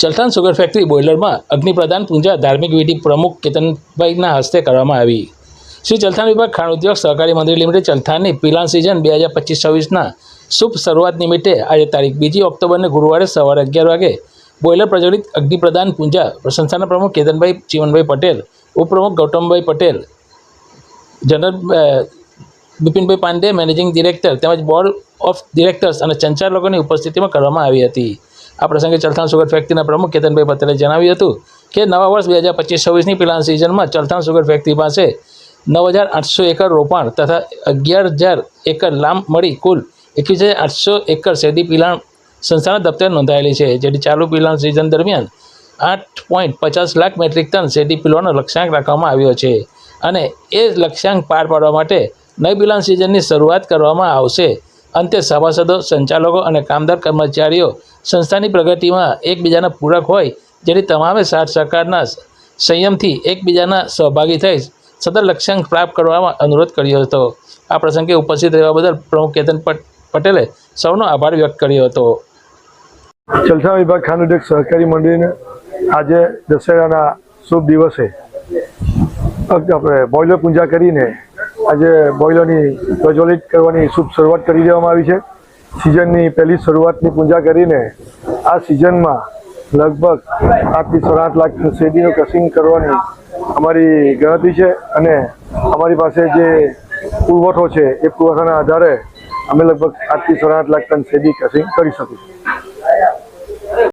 Chalthan sugar factory બોઇલરમાં અગ્નિપ્રદાન પૂજા ધાર્મિક વિધિ પ્રમુખ કેતનભાઈના હસ્તે કરવામાં આવી. શ્રી ચલથાણ વિભાગ ખાણ ઉદ્યોગ સહકારી મંડળી લિમિટેડ ચલથાણની પિલાન સિઝન બે હજાર પચીસ છવ્વીસના શુભ શરૂઆત નિમિત્તે આજે તારીખ બીજી ઓક્ટોબરને ગુરુવારે સવારે અગિયાર વાગે બોઇલર પ્રજ્વલિત અગ્નિપ્રદાન પૂજા સંસ્થાના પ્રમુખ કેતનભાઈ ચીમનભાઈ પટેલ, ઉપપ્રમુખ Gautambhai Patel, general Bipinbhai Pandey, managing director તેમજ બોર્ડ ઓફ ડિરેક્ટર્સ અને સંચાલકોની ઉપસ્થિતિમાં કરવામાં આવી હતી. આ પ્રસંગે ચલથાણ સુગર ફેક્ટરીના પ્રમુખ કેતનભાઈ પટેલે જણાવ્યું હતું કે નવા વર્ષ બે હજાર પચીસ છવ્વીસની પિલાન સિઝનમાં ચલથાણ સુગર ફેક્ટરી પાસે નવ હજાર આઠસો એકર રોપાણ તથા અગિયાર હજાર એકર લાંબ મળી કુલ એકવીસ હજાર આઠસો એકર શેરડી પિલાણ સંસ્થાના દફતરે નોંધાયેલી છે જેથી ચાલુ પિલાણ સિઝન દરમિયાન આઠ પોઈન્ટ પચાસ લાખ મેટ્રિક ટન શેરડી પિલોનો લક્ષ્યાંક રાખવામાં આવ્યો છે અને એ લક્ષ્યાંક પાર પાડવા માટે નવી પિલાન સિઝનની શરૂઆત કરવામાં આવશે. અંતે સભાસદો, સંચાલકો અને કામદાર કર્મચારીઓ સંસ્થાની પ્રગતિમાં એકબીજાના પૂરક હોય જેથી તમામે સાથ સહકારના સંયમથી એકબીજાના સહભાગી થઈ સતત લક્ષ્યાંક પ્રાપ્ત કરવામાં અનુરોધ કર્યો હતો. આ પ્રસંગે ઉપસ્થિત રહેવા બદલ પ્રમુખ કેતન પટેલે સૌનો આભાર વ્યક્ત કર્યો હતો. જલસા વિભાગ ખાન ઉદ્યોગ સહકારી મંડળીને આજે દશેરાના શુભ દિવસે આપણે બોઇલર પૂજા કરીને આજે બોઇલરની પ્રજ્વલિત કરવાની શુભ શરૂઆત કરી દેવામાં આવી છે. સિઝનની પહેલી શરૂઆતની પૂજા કરીને આ સિઝનમાં લગભગ આઠથી સાડા આઠ લાખ શેરડીનું કસિંગ કરવાની અમારી ગણતરી છે અને અમારી પાસે જે પુરવઠો છે, એ પુરવઠાના આધારે અમે લગભગ આઠથી સાડા આઠ લાખ ટન શેરડી કસિંગ કરી શકીશું